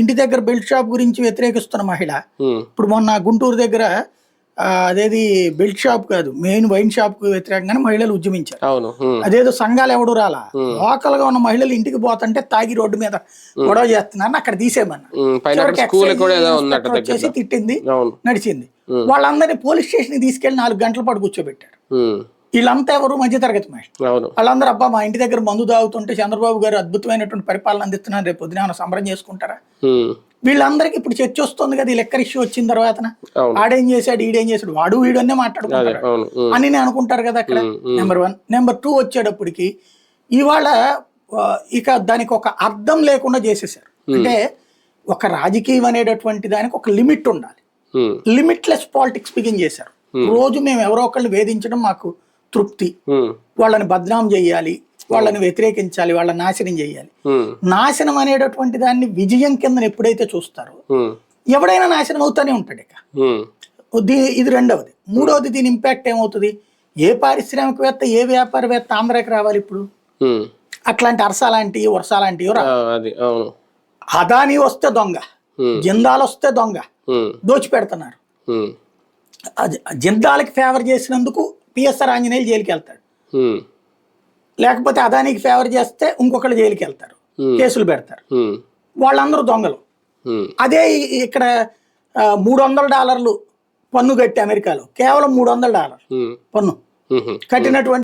ఇంటి దగ్గర belt shop గురించి వ్యతిరేకిస్తున్న మహిళ. ఇప్పుడు మొన్న గుంటూరు దగ్గర అదేది బెల్ట్ షాప్ కాదు మెయిన్ వైన్ షాప్కు వ్యతిరేకంగానే మహిళలు ఉద్యమించారు. అదేదో సంఘాలు ఎవడు రాలా? లోకల్గా ఉన్న మహిళలు ఇంటికి పోతుంటే తాగి రోడ్డు మీద గొడవ చేస్తున్నారని అక్కడ దగ్గర వచ్చేసి తిట్టింది నడిచింది. వాళ్ళందరినీ పోలీస్ స్టేషన్కి తీసుకెళ్ళి నాలుగు గంటల పాటు కూర్చోబెట్టారు. వీళ్ళంతా ఎవరు మధ్యతరగతి మహిళ వాళ్ళందరూ అబ్బా మా ఇంటి దగ్గర మందు తాగుతుంటే చంద్రబాబు గారు అద్భుతమైనటువంటి పరిపాలన అందిస్తున్నారు రేపు పొద్దున సంబరం చేసుకుంటారా? వీళ్ళందరికీ ఇప్పుడు చర్చ వస్తుంది కదా ఈ లెక్కర్ ఇష్యూ వచ్చిన తర్వాత ఆడేం చేశాడు ఈడేం చేశాడు వాడు వీడు అనే మాట్లాడుకుంటారు అని నేను అనుకుంటారు కదా అక్కడ. నెంబర్ వన్ నెంబర్ టూ వచ్చేటప్పటికి ఇవాళ ఇక దానికి ఒక అర్థం లేకుండా చేసేసారు అంటే ఒక రాజకీయం అనేటటువంటి దానికి ఒక లిమిట్ ఉండాలి. లిమిట్లెస్ పాలిటిక్స్ బిగిన్ చేశారు. రోజు మేము ఎవరో ఒకళ్ళు వేధించడం మాకు తృప్తి. వాళ్ళని బద్నాం చేయాలి వాళ్ళని వ్యతిరేకించాలి వాళ్ళని నాశనం చేయాలి. నాశనం అనేటటువంటి దాన్ని విజయం కింద ఎప్పుడైతే చూస్తారో ఎవడైనా నాశనం అవుతానే ఉంటాడు ఇక. ఇది రెండవది. మూడవది దీని ఇంపాక్ట్ ఏమవుతుంది? ఏ పారిశ్రామికవేత్త ఏ వ్యాపారవేత్త ఆంధ్రాకి రావాలి ఇప్పుడు? అట్లాంటి అరస లాంటివి వర్ష లాంటివి అదాని వస్తే దొంగ జిందాల్ వస్తే దొంగ ఉమ్, దోచి పెడుతున్నారు ఉమ్, అది జిందాల్కి ఫేవర్ చేసినందుకు పిఎస్ఆర్ ఆంజనేయులు జైలుకి వెళ్తాడు లేకపోతే అదానికి ఫేవర్ చేస్తే ఇంకొకళ్ళు జైలుకి వెళ్తారు. కేసులు పెడతారు. వాళ్ళందరూ దొంగలు. అదే ఇక్కడ మూడు వందల డాలర్లు పన్ను కట్టి అమెరికాలో. కేవలం మూడు వందల డాలర్ పన్ను కట్టినటువంటి